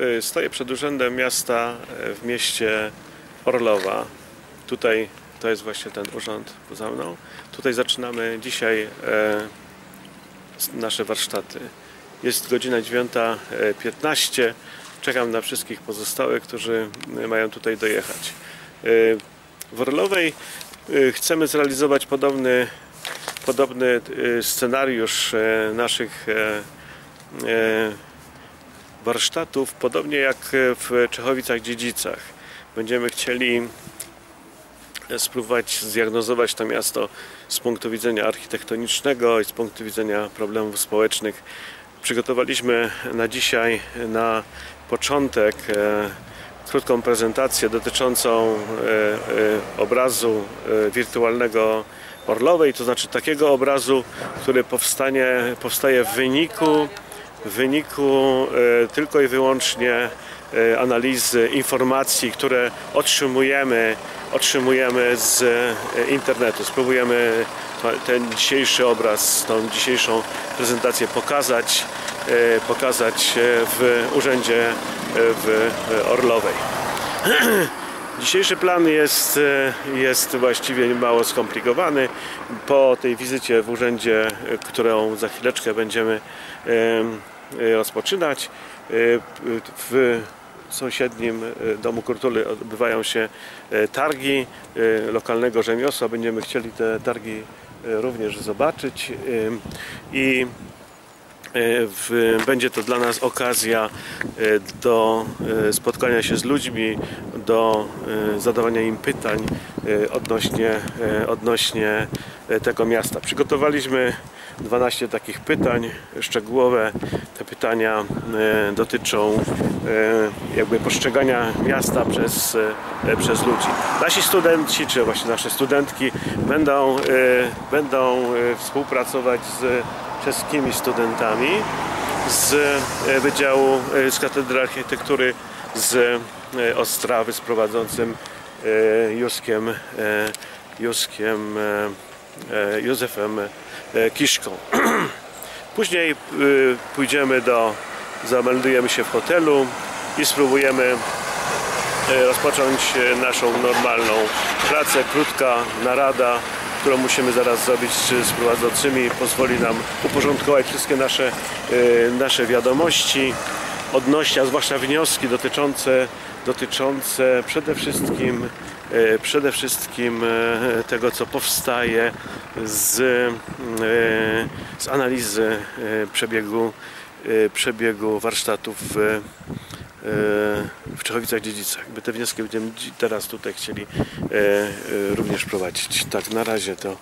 Y, Stoję przed urzędem miasta y, w mieście Orlowa. Tutaj to jest właśnie ten urząd za mną. Tutaj zaczynamy dzisiaj s- nasze warsztaty. Jest godzina 9.15. Czekam na wszystkich pozostałych, którzy y, mają tutaj dojechać. Y, W Orlowej y, chcemy zrealizować podobny, podobny y, scenariusz naszych warsztatów, podobnie jak w Czechowicach-Dziedzicach. Będziemy chcieli spróbować zdiagnozować to miasto z punktu widzenia architektonicznego i z punktu widzenia problemów społecznych. Przygotowaliśmy na dzisiaj, na początek, e, krótką prezentację dotyczącą e, e, obrazu wirtualnego Orlowej, to znaczy takiego obrazu, który powstanie, powstaje w wyniku w wyniku e, tylko i wyłącznie e, analizy informacji, które otrzymujemy, otrzymujemy z e, internetu. Spróbujemy ten dzisiejszy obraz, tą dzisiejszą prezentację pokazać, pokazać w urzędzie w Orlowej. Dzisiejszy plan jest, jest właściwie mało skomplikowany. Po tej wizycie w urzędzie, którą za chwileczkę będziemy em, rozpoczynać, e, w sąsiednim e, Domu Kultury odbywają się targi lokalnego rzemiosła. Będziemy chcieli te targi również zobaczyć i w, będzie to dla nas okazja do spotkania się z ludźmi, do zadawania im pytań odnośnie, e, odnośnie e, tego miasta. Przygotowaliśmy 12 takich pytań szczegółowe. Te pytania e, dotyczą e, jakby postrzegania miasta przez, e, przez ludzi. Nasi studenci, czy właśnie nasze studentki będą, e, będą e, współpracować z czeskimi studentami z e, Wydziału e, z Katedry Architektury z e, Ostrawy z prowadzącym e, Józkiem, e, Józkiem e, e, Józefem e, Kiszką. Później e, pójdziemy do, zameldujemy się w hotelu i spróbujemy e, rozpocząć e, naszą normalną pracę. Krótka narada, którą musimy zaraz zrobić z prowadzącymi, pozwoli nam uporządkować wszystkie nasze, e, nasze wiadomości, odnośnie, a zwłaszcza wnioski dotyczące, dotyczące przede wszystkim e, przede wszystkim e, tego, co powstaje z, e, z analizy przebiegu, przebiegu warsztatów w, w Czechowicach-Dziedzicach. My te wnioski będziemy dzi- teraz tutaj chcieli również prowadzić. Tak, na razie to